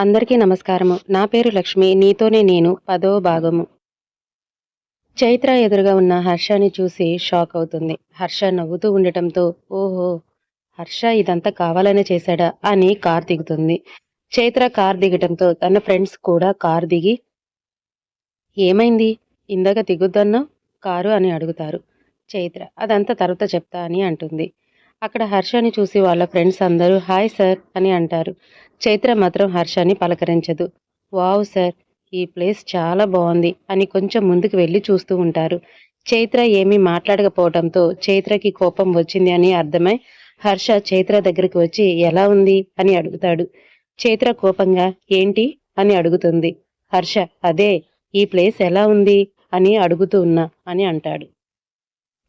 అందరికీ నమస్కారము. నా పేరు లక్ష్మి నీతోనే నేను పదో భాగము. చైత్ర ఎదురుగా ఉన్న హర్షని చూసి షాక్ అవుతుంది. హర్ష నవ్వుతూ ఉండటంతో ఓహో హర్ష ఇదంతా కావాలనే చేశాడా అని కార్ దిగుతుంది. చైత్ర కార్ దిగటంతో తన ఫ్రెండ్స్ కూడా కార్ దిగి ఏమైంది? ఇందాక దిగుద్దన్నా కారు అని అడుగుతారు. చైత్ర అదంతా తర్వాత చెప్తా అని అంటుంది. అక్కడ హర్షని చూసి వాళ్ళ ఫ్రెండ్స్ అందరూ హాయ్ సార్ అని అంటారు. చైత్ర మాత్రం హర్షని పలకరించదు. వావ్ సార్ ఈ ప్లేస్ చాలా బాగుంది అని కొంచెం ముందుకు వెళ్ళి చూస్తూ ఉంటారు. చైత్ర ఏమీ మాట్లాడకపోవడంతో చైత్రకి కోపం వచ్చింది అని అర్థమై హర్ష చైత్ర దగ్గరికి వచ్చి ఎలా ఉంది? అని అడుగుతాడు. చైత్ర కోపంగా ఏంటి? అని అడుగుతుంది. హర్ష అదే ఈ ప్లేస్ ఎలా ఉంది? అని అడుగుతూ ఉన్నా అని అంటాడు.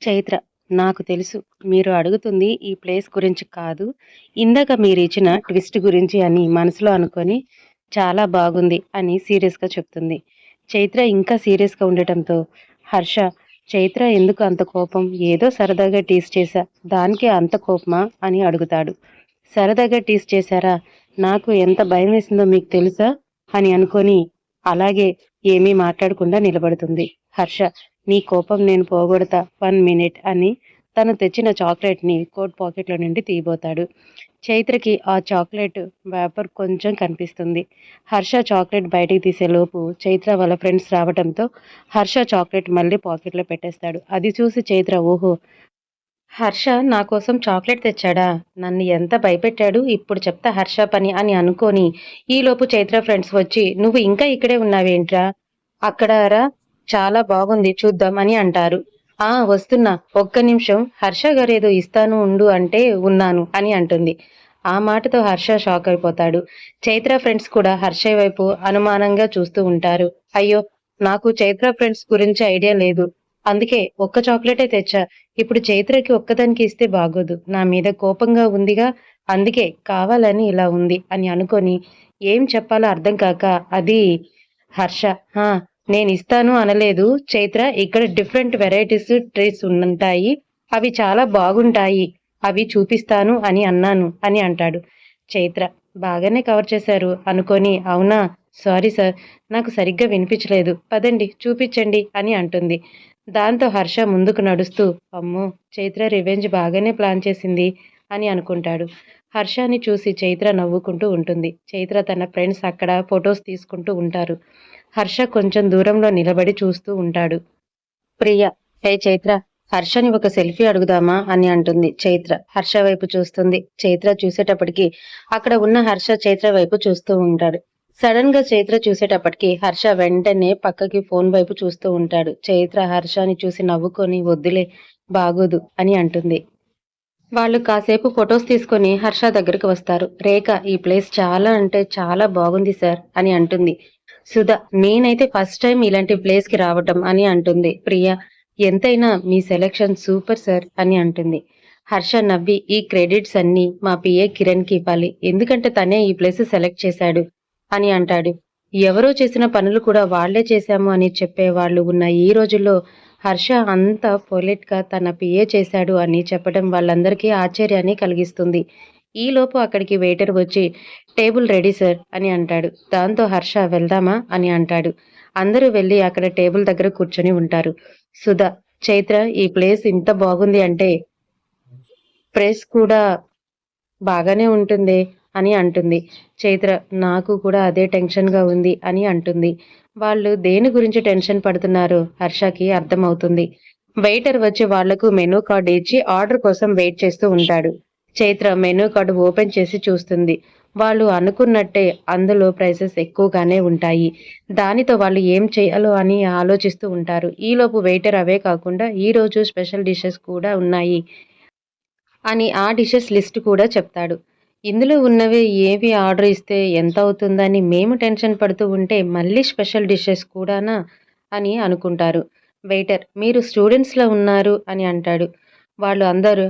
చైత్ర నాకు తెలుసు. మీరు అడుగుతుంది ఈ ప్లేస్ గురించి కాదు. ఇందాక మీరు ఇచ్చిన ట్విస్ట్ గురించి అని మనసులో అనుకొని చాలా బాగుంది అని సీరియస్గా చెప్తుంది. చైత్ర ఇంకా సీరియస్గా ఉండటంతో హర్ష చైత్ర ఎందుకు అంత కోపం? ఏదో సరదాగా టీస్ చేశా. దానికి అంత కోపమా? అని అడుగుతాడు. సరదాగా టీస్ చేశారా? నాకు ఎంత భయం వేసిందో మీకు తెలుసా? అని అనుకొని అలాగే ఏమీ మాట్లాడకుండా నిలబడుతుంది. హర్ష నీ కోపం నేను పోగొడతా. వన్ మినిట్ అని తను తెచ్చిన చాక్లెట్ని కోట్ పాకెట్లో నుండి తీయబోతాడు. చైత్రకి ఆ చాక్లెట్ వేపర్ కొంచెం కనిపిస్తుంది. హర్ష చాక్లెట్ బయటికి తీసేలోపు చైత్ర వాళ్ళ ఫ్రెండ్స్ రావడంతో హర్ష చాక్లెట్ మళ్ళీ పాకెట్లో పెట్టేస్తాడు. అది చూసి చైత్ర ఓహో! హర్ష నా కోసం చాక్లెట్ తెచ్చాడా? నన్ను ఎంత భయపెట్టాడు? ఇప్పుడు చెప్తా హర్ష పని అని అనుకొని ఈలోపు చైత్ర ఫ్రెండ్స్ వచ్చి నువ్వు ఇంకా ఇక్కడే ఉన్నావేంట్రా? అక్కడ రా చాలా బాగుంది చూద్దాం అని అంటారు. ఆ వస్తున్నా. ఒక్క నిమిషం. హర్ష గారు ఏదో ఇస్తాను ఉండు అంటే ఉన్నాను అని అంటుంది. ఆ మాటతో హర్ష షాక్ అయిపోతాడు. చైత్ర ఫ్రెండ్స్ కూడా హర్ష వైపు అనుమానంగా చూస్తూ ఉంటారు. అయ్యో నాకు చైత్ర ఫ్రెండ్స్ గురించి ఐడియా లేదు. అందుకే ఒక్క చాక్లెటే తెచ్చా. ఇప్పుడు చైత్రకి ఒక్కదానికి ఇస్తే బాగోదు. నా మీద కోపంగా ఉందిగా. అందుకే కావాలని ఇలా ఉంది అని అనుకొని ఏం చెప్పాలో అర్థం కాక అది హర్ష. నేను ఇస్తాను అనలేదు. చైత్ర ఇక్కడ డిఫరెంట్ వెరైటీస్ ట్రీస్ ఉంటాయి అవి చాలా బాగుంటాయి. అవి చూపిస్తాను అని అన్నాను అని అంటాడు. చైత్ర బాగానే కవర్ చేశారు. అనుకొని అవునా? సారీ సార్ నాకు సరిగ్గా వినిపించలేదు. పదండి చూపించండి అని అంటుంది. దాంతో హర్ష ముందుకు నడుస్తూ అమ్మో చైత్ర రివెంజ్ బాగానే ప్లాన్ చేసింది అని అనుకుంటాడు. హర్షాన్ని చూసి చైత్ర నవ్వుకుంటూ ఉంటుంది. చైత్ర తన ఫ్రెండ్స్ అక్కడ ఫొటోస్ తీసుకుంటూ ఉంటారు. హర్ష కొంచెం దూరంలో నిలబడి చూస్తూ ఉంటాడు. ప్రియ హే చైత్ర హర్షని ఒక సెల్ఫీ అడుగుదామా అని అంటుంది చైత్ర. హర్ష వైపు చూస్తుంది. చైత్ర చూసేటప్పటికి అక్కడ ఉన్న హర్ష చైత్ర వైపు చూస్తూ ఉంటాడు. సడన్గా చైత్ర చూసేటప్పటికి హర్ష వెంటనే పక్కకి ఫోన్ వైపు చూస్తూ ఉంటాడు. చైత్ర హర్షని చూసి నవ్వుకొని వద్దులే బాగోదు అని అంటుంది. వాళ్ళు కాసేపు ఫొటోస్ తీసుకొని హర్ష దగ్గరికి వస్తారు. రేఖ ఈ ప్లేస్ చాలా అంటే చాలా బాగుంది సార్ అని అంటుంది. సుధా నేనైతే ఫస్ట్ టైం ఇలాంటి ప్లేస్కి రావటం అని అంటుంది. ప్రియ ఎంతైనా మీ సెలెక్షన్ సూపర్ సార్ అని అంటుంది. హర్ష నవ్వి ఈ క్రెడిట్స్ అన్ని మా పిఏ కిరణ్కి ఇవ్వాలి. ఎందుకంటే తనే ఈ ప్లేస్ సెలెక్ట్ చేశాడు అని అంటాడు. ఎవరో చేసిన పనులు కూడా వాళ్ళే చేశాము అని చెప్పేవాళ్ళు ఉన్న ఈ రోజుల్లో హర్ష అంత పొలిట్గా తన పిఏ చేశాడు అని చెప్పడం వాళ్ళందరికీ ఆశ్చర్యాన్ని కలిగిస్తుంది. ఈలోపు అక్కడికి వెయిటర్ వచ్చి టేబుల్ రెడీ సార్ అని అంటాడు. దాంతో హర్ష వెళ్దామా అని అంటాడు. అందరూ వెళ్ళి అక్కడ టేబుల్ దగ్గర కూర్చొని ఉంటారు. సుధా చైత్ర ఈ ప్లేస్ ఇంత బాగుంది అంటే ప్రెస్ కూడా బాగానే ఉంటుంది అని అంటుంది. చైత్ర నాకు కూడా అదే టెన్షన్గా ఉంది అని అంటుంది. వాళ్ళు దేని గురించి టెన్షన్ పడుతున్నారో? హర్షకి అర్థమవుతుంది. వెయిటర్ వచ్చి వాళ్ళకు మెనూ కార్డు ఇచ్చి ఆర్డర్ కోసం వెయిట్ చేస్తూ ఉంటాడు. చైత్ర మెనూ కార్డు ఓపెన్ చేసి చూస్తుంది. వాళ్ళు అనుకున్నట్టే అందులో ప్రైసెస్ ఎక్కువగానే ఉంటాయి. దానితో వాళ్ళు ఏం చేయాలో అని ఆలోచిస్తూ ఉంటారు. ఈలోపు వెయిటర్ అవే కాకుండా ఈ రోజు స్పెషల్ డిషెస్ కూడా ఉన్నాయి అని ఆ డిషెస్ లిస్ట్ కూడా చెప్తాడు. ఇందులో ఉన్నవి ఏవి ఆర్డర్ ఇస్తే ఎంత అవుతుందని మేము టెన్షన్ పడుతూ ఉంటే మళ్ళీ స్పెషల్ డిషెస్ కూడానా అని అనుకుంటారు. వెయిటర్ మీరు స్టూడెంట్స్లో ఉన్నారు అని అంటాడు. వాళ్ళు అందరూ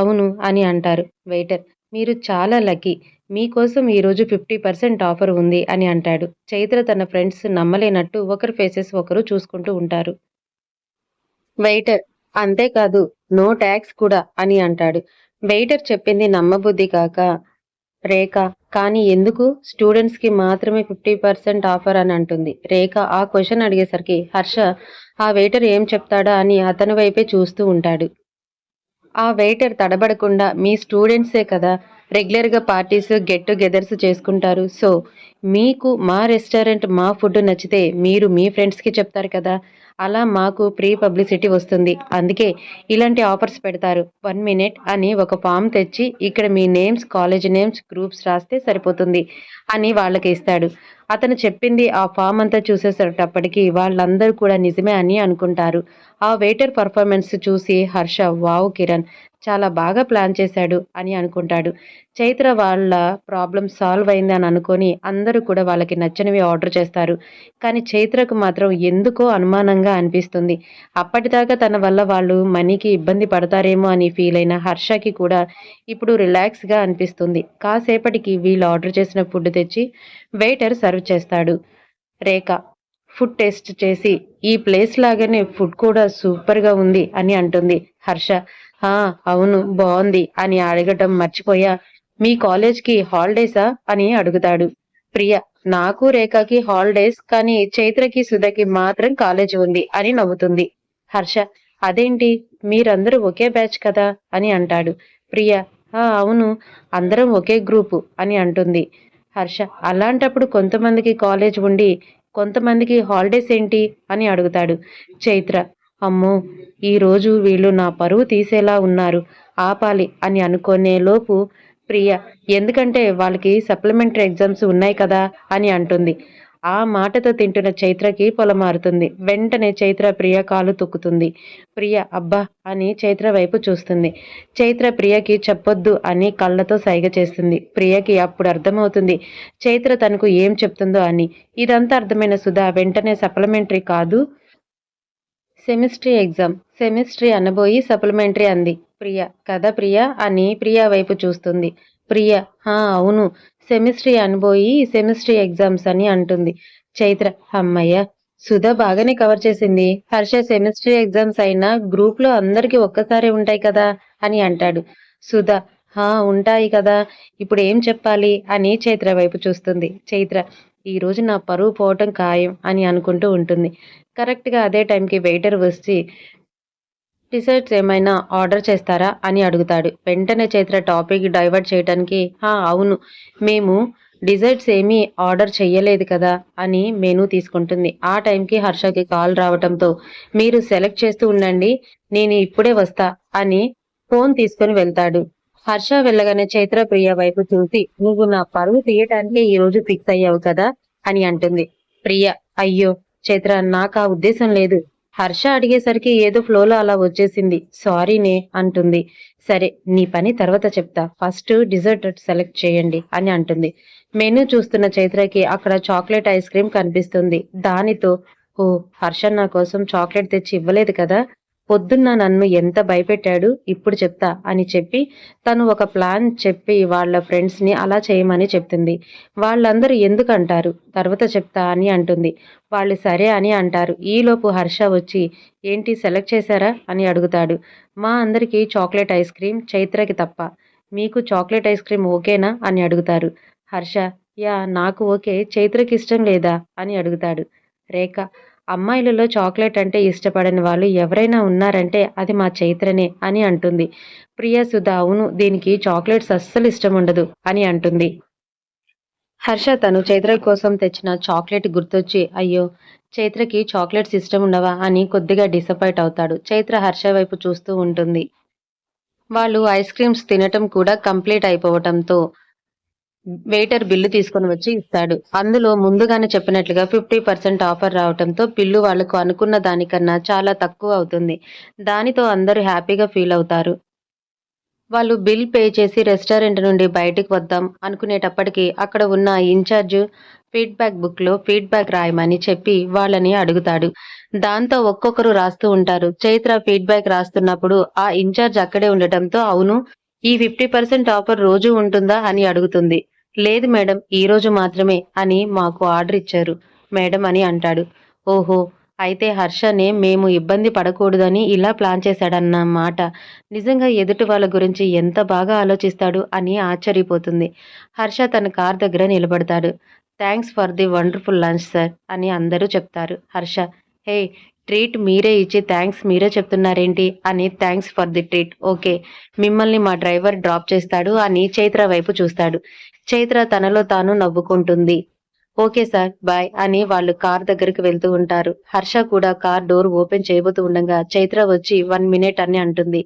అవును అని అంటారు. వెయిటర్ మీరు చాలా లక్కీ. మీకోసం ఈరోజు ఫిఫ్టీ పర్సెంట్ ఆఫర్ ఉంది అని అంటాడు. చైత్ర తన ఫ్రెండ్స్ నమ్మలేనట్టు ఒకరి ఫేసెస్ ఒకరు చూసుకుంటూ ఉంటారు. వెయిటర్ అంతేకాదు నో ట్యాక్స్ కూడా అని అంటాడు. వెయిటర్ చెప్పింది నమ్మబుద్ధి కాక రేఖ కానీ ఎందుకు? స్టూడెంట్స్కి మాత్రమే ఫిఫ్టీ పర్సెంట్ ఆఫర్ అని అంటుంది. రేఖ ఆ క్వశ్చన్ అడిగేసరికి హర్ష ఆ వెయిటర్ ఏం చెప్తాడా అని అతని వైపే చూస్తూ ఉంటాడు. ఆ వెయిటర్ తడబడకుండా మీ స్టూడెంట్సే కదా రెగ్యులర్గా పార్టీస్ గెట్ టుగెదర్స్ చేసుకుంటారు. సో మీకు మా రెస్టారెంట్ మా ఫుడ్ నచ్చితే మీరు మీ ఫ్రెండ్స్కి చెప్తారు కదా అలా మాకు ప్రీ పబ్లిసిటీ వస్తుంది. అందుకే ఇలాంటి ఆఫర్స్ పెడతారు. వన్ మినిట్ అని ఒక ఫామ్ తెచ్చి ఇక్కడ మీ నేమ్స్ కాలేజ్ నేమ్స్ గ్రూప్స్ రాస్తే సరిపోతుంది అని వాళ్ళకి ఇస్తాడు. అతను చెప్పింది ఆ ఫామ్ అంతా చూసేసేటప్పటికి వాళ్ళందరూ కూడా నిజమే అని అనుకుంటారు. ఆ వెయిటర్ పర్ఫార్మెన్స్ చూసి హర్ష వావ్ కిరణ్ చాలా బాగా ప్లాన్ చేశాడు అని అనుకుంటాడు. చైత్ర వాళ్ళ ప్రాబ్లం సాల్వ్ అయింది అని అనుకొని అందరూ కూడా వాళ్ళకి నచ్చినవి ఆర్డర్ చేస్తారు. కానీ చైత్రకు మాత్రం ఎందుకో అనుమానంగా అనిపిస్తుంది. అప్పటిదాకా తన వల్ల వాళ్ళు మనీకి ఇబ్బంది పడతారేమో అని ఫీల్ అయిన హర్షకి కూడా ఇప్పుడు రిలాక్స్గా అనిపిస్తుంది. కాసేపటికి వీళ్ళు ఆర్డర్ చేసిన ఫుడ్ తెచ్చి వెయిటర్ సర్వ్ చేస్తాడు. రేఖ ఫుడ్ టేస్ట్ చేసి ఈ ప్లేస్ లాగానే ఫుడ్ కూడా సూపర్గా ఉంది అని అంటుంది హర్ష. "ఆ, అవును బాగుంది అని అడగటం మర్చిపోయా. మీ కాలేజ్కి హాలిడేసా? అని అడుగుతాడు. ప్రియ నాకు రేఖకి హాలిడేస్ కానీ చైత్రకి సుధకి మాత్రం కాలేజ్ ఉంది అని నవ్వుతుంది హర్ష. అదేంటి? మీరందరూ ఒకే బ్యాచ్ కదా? అని అంటాడు. ప్రియ "ఆ, అవును అందరం ఒకే గ్రూపు అని అంటుంది హర్ష. అలాంటప్పుడు కొంతమందికి కాలేజ్ ఉండి కొంతమందికి హాలిడేస్ ఏంటి అని అడుగుతాడు చైత్ర. అమ్మో ఈరోజు వీళ్ళు నా పరువు తీసేలా ఉన్నారు ఆపాలి అని అనుకునేలోపు ప్రియ ఎందుకంటే వాళ్ళకి సప్లిమెంటరీ ఎగ్జామ్స్ ఉన్నాయి కదా అని అంటుంది. ఆ మాటతో తింటున్న చైత్రకి పొలమారుతుంది. వెంటనే చైత్ర ప్రియ కాలు తొక్కుతుంది. ప్రియ అబ్బా అని చైత్ర వైపు చూస్తుంది. చైత్ర ప్రియకి చెప్పొద్దు అని కళ్ళతో సైగ చేస్తుంది. ప్రియకి అప్పుడు అర్థమవుతుంది చైత్ర తనకు ఏం చెప్తుందో అని. ఇదంతా అర్థమైన సుధా వెంటనే సప్లిమెంటరీ కాదు. Semester exam. సెమిస్ట్రీ అనబోయి సప్లిమెంటరీ అంది. ప్రియ కదా ప్రియ అని ప్రియ వైపు చూస్తుంది. ప్రియ హా అవును. సెమిస్ట్రీ అనిపోయి సెమిస్ట్రీ ఎగ్జామ్స్ అని అంటుంది. చైత్ర అమ్మయ్య సుధా బాగానే కవర్ చేసింది. హర్ష సెమిస్ట్రీ ఎగ్జామ్స్ అయినా గ్రూప్లో అందరికి ఒక్కసారి ఉంటాయి కదా అని అంటాడు. సుధా హా ఉంటాయి కదా ఇప్పుడు ఏం చెప్పాలి? అని చైత్ర వైపు చూస్తుంది. చైత్ర ఈ రోజు నా పరువు పోవటం ఖాయం అని అనుకుంటూ ఉంటుంది. కరెక్ట్గా అదే టైంకి వెయిటర్ వచ్చి డిసర్ట్స్ ఏమైనా ఆర్డర్ చేస్తారా అని అడుగుతాడు. వెంటనే చైత్ర టాపిక్ డైవర్ట్ చేయడానికి "హా, అవును. మేము డిజర్ట్స్ ఏమీ ఆర్డర్ చెయ్యలేదు కదా అని మెనూ తీసుకుంటుంది. ఆ టైంకి హర్షకి కాల్ రావటంతో మీరు సెలెక్ట్ చేస్తూ ఉండండి నేను ఇప్పుడే వస్తా అని ఫోన్ తీసుకొని వెళ్తాడు. హర్ష వెళ్ళగానే చైత్ర ప్రియ వైపు చూసి నువ్వు నా పరువు తీయటానికి ఈ రోజు ఫిక్స్ అయ్యావు కదా అని అంటుంది. ప్రియ అయ్యో! చైత్ర నాకు ఆ ఉద్దేశం లేదు. హర్ష అడిగేసరికి ఏదో ఫ్లోలో అలా వచ్చేసింది. సారీనే అంటుంది. సరే నీ పని తర్వాత చెప్తా. ఫస్ట్ డిజర్ట్ సెలెక్ట్ చేయండి అని అంటుంది. మెనూ చూస్తున్న చైత్రకి అక్కడ చాక్లెట్ ఐస్ క్రీమ్ కనిపిస్తుంది. దానితో ఓ హర్ష నా కోసం చాక్లెట్ తెచ్చి ఇవ్వలేదు కదా? పొద్దున్న నన్ను ఎంత భయపెట్టాడు ఇప్పుడు చెప్తా అని చెప్పి తను ఒక ప్లాన్ చెప్పి వాళ్ళ ఫ్రెండ్స్ని అలా చేయమని చెప్తుంది. వాళ్ళందరూ ఎందుకు అంటారు? తర్వాత చెప్తా అని అంటుంది. వాళ్ళు సరే అని అంటారు. ఈలోపు హర్ష వచ్చి ఏంటి సెలెక్ట్ చేశారా? అని అడుగుతాడు. మా అందరికీ చాక్లెట్ ఐస్ క్రీమ్ చైత్రకి తప్ప. మీకు చాక్లెట్ ఐస్ క్రీమ్ ఓకేనా? అని అడుగుతారు. హర్ష యా నాకు ఓకే. చైత్రకి ఇష్టం లేదా? అని అడుగుతాడు. రేఖ అమ్మాయిలలో చాక్లెట్ అంటే ఇష్టపడని వాళ్ళు ఎవరైనా ఉన్నారంటే అది మా చైత్రనే అని అంటుంది. ప్రియా సుధ అవును దీనికి చాక్లెట్స్ అస్సలు ఇష్టం ఉండదు అని అంటుంది. హర్ష తను చైత్ర కోసం తెచ్చిన చాక్లెట్ గుర్తొచ్చి అయ్యో చైత్రకి చాక్లెట్స్ ఇష్టం ఉండవా అని కొద్దిగా డిసప్పాయింట్ అవుతాడు. చైత్ర హర్ష వైపు చూస్తూ ఉంటుంది. వాళ్ళు ఐస్ క్రీమ్స్ తినటం కూడా కంప్లీట్ అయిపోవటంతో వెయిటర్ బిల్లు తీసుకొని వచ్చి ఇస్తాడు. అందులో ముందుగానే చెప్పినట్లుగా ఫిఫ్టీ పర్సెంట్ ఆఫర్ రావటంతో బిల్లు వాళ్ళకు అనుకున్న దానికన్నా చాలా తక్కువ అవుతుంది. దానితో అందరూ హ్యాపీగా ఫీల్ అవుతారు. వాళ్ళు బిల్ పే చేసి రెస్టారెంట్ నుండి బయటికి వద్దాం అనుకునేటప్పటికి అక్కడ ఉన్న ఇన్ఛార్జ్ ఫీడ్బ్యాక్ బుక్లో ఫీడ్బ్యాక్ రాయమని చెప్పి వాళ్ళని అడుగుతాడు. దాంతో ఒక్కొక్కరు రాస్తూ ఉంటారు. చైత్ర ఫీడ్బ్యాక్ రాస్తున్నప్పుడు ఆ ఇన్ఛార్జ్ అక్కడే ఉండటంతో అవును ఈ ఫిఫ్టీ పర్సెంట్ ఆఫర్ రోజు ఉంటుందా అని అడుగుతుంది. లేదు మేడం ఈరోజు మాత్రమే అని మాకు ఆర్డర్ ఇచ్చారు మేడం అని అంటాడు. ఓహో అయితే హర్షనే మేము ఇబ్బంది పడకూడదని ఇలా ప్లాన్ చేశాడన్న మాట. నిజంగా ఎదుటి వాళ్ళ గురించి ఎంత బాగా ఆలోచిస్తాడు అని ఆశ్చర్యపోతుంది. హర్ష తన కార్ దగ్గర నిలబడతాడు. Thanks for the wonderful lunch sir అని అందరూ చెప్తారు. హర్ష హే ట్రీట్ మీరే ఇచ్చి థ్యాంక్స్ మీరే చెప్తున్నారేంటి? అని thanks for the treat. Okay. మిమ్మల్ని మా డ్రైవర్ డ్రాప్ చేస్తాడు అని చైత్ర వైపు చూస్తాడు. చైత్ర తనలో తాను నవ్వుకుంటుంది. ఓకే సార్ బాయ్ అని వాళ్ళు కార్ దగ్గరికి వెళ్తూ ఉంటారు. హర్ష కూడా కార్ డోర్ ఓపెన్ చేయబోతూ ఉండగా చైత్ర వచ్చి వన్ మినిట్ అని అంటుంది.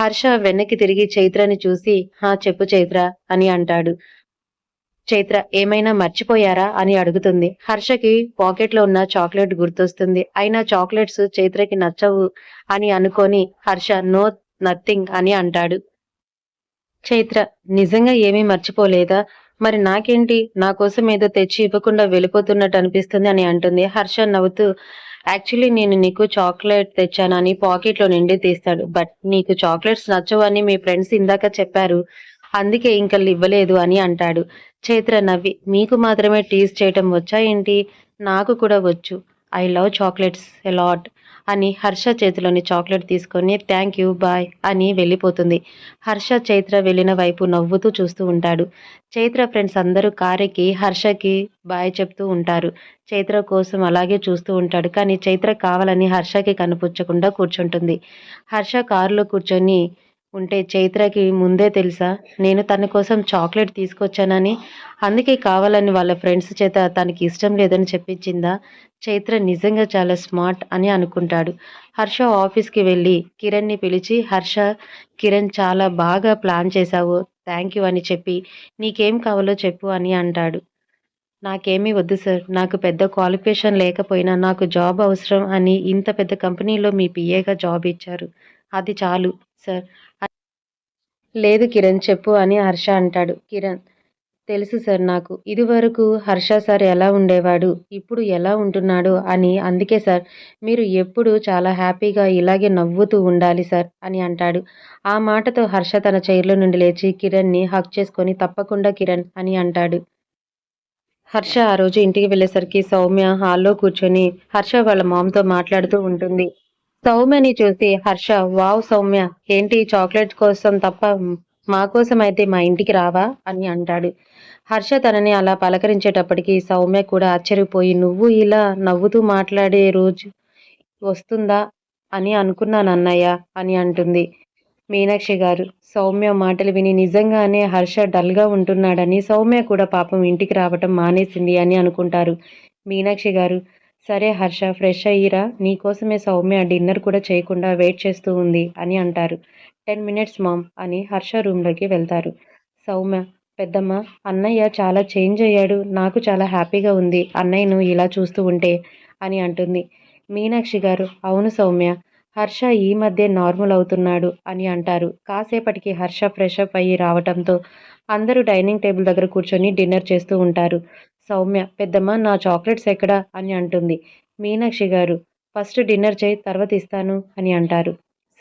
హర్ష వెనక్కి తిరిగి చైత్రని చూసి హా చెప్పు చైత్ర అని అంటాడు. చైత్ర ఏమైనా మర్చిపోయారా? అని అడుగుతుంది. హర్షకి పాకెట్లో ఉన్న చాక్లెట్ గుర్తొస్తుంది. అయినా చాక్లెట్స్ చైత్రకి నచ్చవు అని అనుకొని హర్ష నో నథింగ్ అని అంటాడు. చైత్ర నిజంగా ఏమీ మర్చిపోలేదా? మరి నాకేంటి? నా కోసం ఏదో తెచ్చి ఇవ్వకుండా వెళ్ళిపోతున్నట్టు అనిపిస్తుంది అని అంటుంది. హర్ష నవ్వుతూ యాక్చువల్లీ నేను నీకు చాక్లెట్ తెచ్చానని పాకెట్లో నిండి తీస్తాడు. బట్ నీకు చాక్లెట్స్ నచ్చవు అని మీ ఫ్రెండ్స్ ఇందాక చెప్పారు. అందుకే ఇంకా ఇవ్వలేదు అని అంటాడు. చైత్ర నవ్వి మీకు మాత్రమే టీజ్ చేయటం వచ్చా ఏంటి? నాకు కూడా వచ్చు. ఐ లవ్ చాక్లెట్స్ ఎలాట్ అని హర్ష చేతిలోని చాక్లెట్ తీసుకొని థ్యాంక్ యూ బాయ్ అని వెళ్ళిపోతుంది. హర్ష చైత్ర వెళ్ళిన వైపు నవ్వుతూ చూస్తూ ఉంటాడు. చైత్ర ఫ్రెండ్స్ అందరూ కారెక్కి హర్షకి బాయ్ చెప్తూ ఉంటారు. చైత్ర కోసం అలాగే చూస్తూ ఉంటాడు కానీ చైత్ర కావాలని హర్షకి కనిపించకుండా కూర్చుంటుంది. హర్ష కారులో కూర్చొని ఉంటే చైత్రకి ముందే తెలుసా? నేను తన కోసం చాక్లెట్ తీసుకొచ్చానని. అందుకే కావాలని వాళ్ళ ఫ్రెండ్స్ చేత తనకి ఇష్టం లేదని చెప్పించిందా? చైత్ర నిజంగా చాలా స్మార్ట్ అని అనుకుంటాడు. హర్ష ఆఫీస్కి వెళ్ళి కిరణ్ని పిలిచి హర్ష కిరణ్ చాలా బాగా ప్లాన్ చేశావు. థ్యాంక్ యూ అని చెప్పి నీకేం కావాలో చెప్పు అని అంటాడు. నాకేమీ వద్దు సార్. నాకు పెద్ద క్వాలిఫికేషన్ లేకపోయినా నాకు జాబ్ అవసరం అని ఇంత పెద్ద కంపెనీలో మీ పిఏగా జాబ్ ఇచ్చారు. అది చాలు సార్. లేదు కిరణ్ చెప్పు అని హర్ష అంటాడు. కిరణ్ తెలుసు సార్ నాకు. ఇదివరకు హర్ష సార్ ఎలా ఉండేవాడు? ఇప్పుడు ఎలా ఉంటున్నాడు? అని అందుకే సార్ మీరు ఎప్పుడు చాలా హ్యాపీగా ఇలాగే నవ్వుతూ ఉండాలి సార్ అని అంటాడు. ఆ మాటతో హర్ష తన చైర్లో నుండి లేచి కిరణ్ని హక్ చేసుకొని తప్పకుండా కిరణ్ అని అంటాడు. హర్ష ఆ రోజు ఇంటికి వెళ్ళేసరికి సౌమ్య హాల్లో కూర్చొని హర్ష వాళ్ళ మామతో మాట్లాడుతూ ఉంటుంది. సౌమ్యని చూసి హర్ష వావ్ సౌమ్య ఏంటి చాక్లెట్ కోసం తప్ప మా కోసం అయితే మా ఇంటికి రావా? అని అంటాడు. హర్ష తనని అలా పలకరించేటప్పటికి సౌమ్య కూడా ఆశ్చర్యపోయి నువ్వు ఇలా నవ్వుతూ మాట్లాడే రోజు వస్తుందా? అని అనుకున్నాను అన్నయ్య అని అంటుంది మీనాక్షి గారు. సౌమ్య మాటలు విని నిజంగానే హర్ష డల్గా ఉంటున్నాడని సౌమ్య కూడా పాపం ఇంటికి రావటం మానేసింది అని అనుకుంటారు మీనాక్షి గారు. సరే హర్ష ఫ్రెష్ అయ్యిరా. నీకోసమే సౌమ్య డిన్నర్ కూడా చేయకుండా వెయిట్ చేస్తూ ఉంది అని అంటారు. టెన్ మినిట్స్ మామ్ అని హర్ష రూమ్లోకి వెళ్తారు. సౌమ్య పెద్దమ్మ అన్నయ్య చాలా చేంజ్ అయ్యాడు. నాకు చాలా హ్యాపీగా ఉంది. అన్నయ్యను ఇలా చూస్తూ ఉంటే అని అంటుంది. మీనాక్షి గారు అవును సౌమ్య హర్ష ఈ మధ్య నార్మల్ అవుతున్నాడు అని అంటారు. కాసేపటికి హర్ష ఫ్రెష్ అప్ అయ్యి రావటంతో అందరూ డైనింగ్ టేబుల్ దగ్గర కూర్చొని డిన్నర్ చేస్తూ ఉంటారు. సౌమ్య పెద్దమ్మ నా చాక్లెట్స్ ఎక్కడా అని అంటుంది. మీనాక్షి గారు ఫస్ట్ డిన్నర్ చేయి తర్వాత ఇస్తాను అని అంటారు.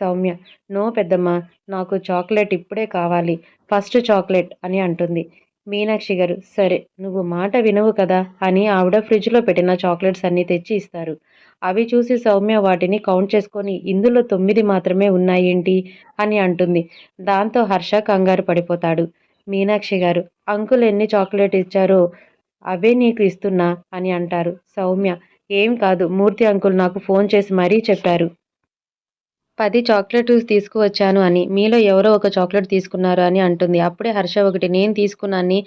సౌమ్య నో పెద్దమ్మ నాకు చాక్లెట్ ఇప్పుడే కావాలి ఫస్ట్ చాక్లెట్ అని అంటుంది. మీనాక్షి గారు సరే నువ్వు మాట వినవు కదా అని ఆవిడ ఫ్రిడ్జ్లో పెట్టిన చాక్లెట్స్ అన్నీ తెచ్చి ఇస్తారు. అవి చూసి సౌమ్య వాటిని కౌంట్ చేసుకొని ఇందులో తొమ్మిది మాత్రమే ఉన్నాయేంటి? అని అంటుంది. దాంతో హర్ష కంగారు పడిపోతాడు. మీనాక్షి గారు అంకుల్ ఎన్ని చాక్లెట్ ఇచ్చారో అవే నీకు ఇస్తున్నా అని అంటారు. సౌమ్య ఏం కాదు మూర్తి అంకుల్ నాకు ఫోన్ చేసి మరీ చెప్పారు. పది చాక్లెట్స్ తీసుకువచ్చాను అని మీలో ఎవరో ఒక చాక్లెట్ తీసుకున్నారు అని అంటుంది. అప్పుడే హర్ష ఒకటి నేను తీసుకున్నాన్ని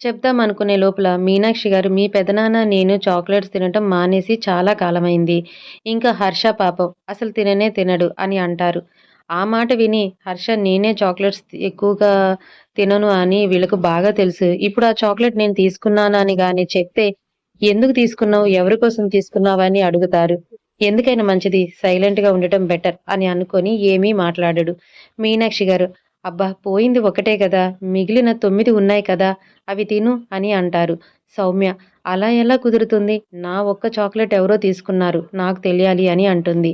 చెప్దాం అనుకునే లోపల మీనాక్షి గారు మీ పెదనాన్న నేను చాక్లెట్స్ తినటం మానేసి చాలా కాలమైంది. ఇంకా హర్ష పాపం అసలు తిననే తినడు అని అంటారు. ఆ మాట విని హర్ష నేనే చాక్లెట్స్ ఎక్కువగా తినను అని వీళ్ళకు బాగా తెలుసు. ఇప్పుడు ఆ చాక్లెట్ నేను తీసుకున్నానని అని కానీ చెప్తే ఎందుకు తీసుకున్నావు? ఎవరి కోసం తీసుకున్నావు? అని అడుగుతారు. ఎందుకైనా మంచిది సైలెంట్గా ఉండటం బెటర్ అని అనుకొని ఏమీ మాట్లాడడు మీనాక్షి గారు. అబ్బా పోయింది ఒకటే కదా. మిగిలిన తొమ్మిది ఉన్నాయి కదా. అవి తిను అని అంటారు. సౌమ్య అలా ఎలా కుదురుతుంది? నా ఒక్క చాక్లెట్ ఎవరో తీసుకున్నారు నాకు తెలియాలి అని అంటుంది.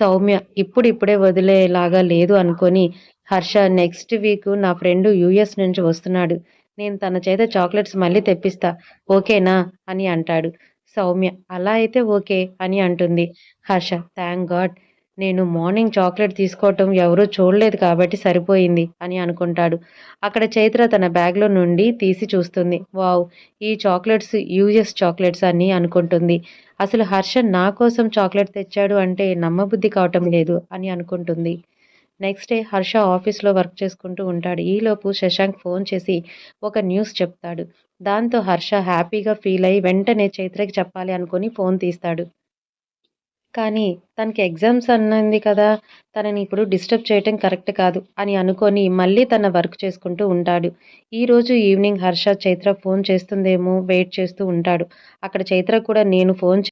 సౌమ్య ఇప్పుడిప్పుడే వదిలేలాగా లేదు అనుకొని హర్ష నెక్స్ట్ వీక్ నా ఫ్రెండ్ యూఎస్ నుంచి వస్తున్నాడు. నేను తన చేత చాక్లెట్స్ మళ్ళీ తెప్పిస్తా. ఓకేనా? అని అంటాడు. సౌమ్య అలా అయితే ఓకే అని అంటుంది. హర్ష థ్యాంక్ గాడ్ నేను మార్నింగ్ చాక్లెట్ తీసుకోవటం ఎవరూ చూడలేదు కాబట్టి సరిపోయింది అని అనుకుంటాడు. అక్కడ చైత్ర తన బ్యాగ్లో నుండి తీసి చూస్తుంది. వావ్ ఈ చాక్లెట్స్ యూఎస్ చాక్లెట్స్ అని అనుకుంటుంది. అసలు హర్ష నా కోసం చాక్లెట్ తెచ్చాడు అంటే నమ్మబుద్ధి కావటం లేదు అని అనుకుంటుంది. నెక్స్ట్ డే హర్ష ఆఫీస్లో వర్క్ చేసుకుంటూ ఉంటాడు. ఈలోపు శశాంక్ ఫోన్ చేసి ఒక న్యూస్ చెప్తాడు. దాంతో హర్ష హ్యాపీగా ఫీల్ అయ్యి వెంటనే చైత్రకి చెప్పాలి అనుకుని ఫోన్ తీస్తాడు. కానీ తనకి ఎగ్జామ్స్ అన్నది కదా తనని ఇప్పుడు డిస్టర్బ్ చేయటం కరెక్ట్ కాదు అని అనుకొని మళ్ళీ తన వర్క్ చేసుకుంటూ ఉంటాడు. ఈరోజు ఈవినింగ్ హర్ష చైత్ర ఫోన్ చేస్తుందేమో వెయిట్ చేస్తూ ఉంటాడు. అక్కడ చైత్ర కూడా నేను ఫోన్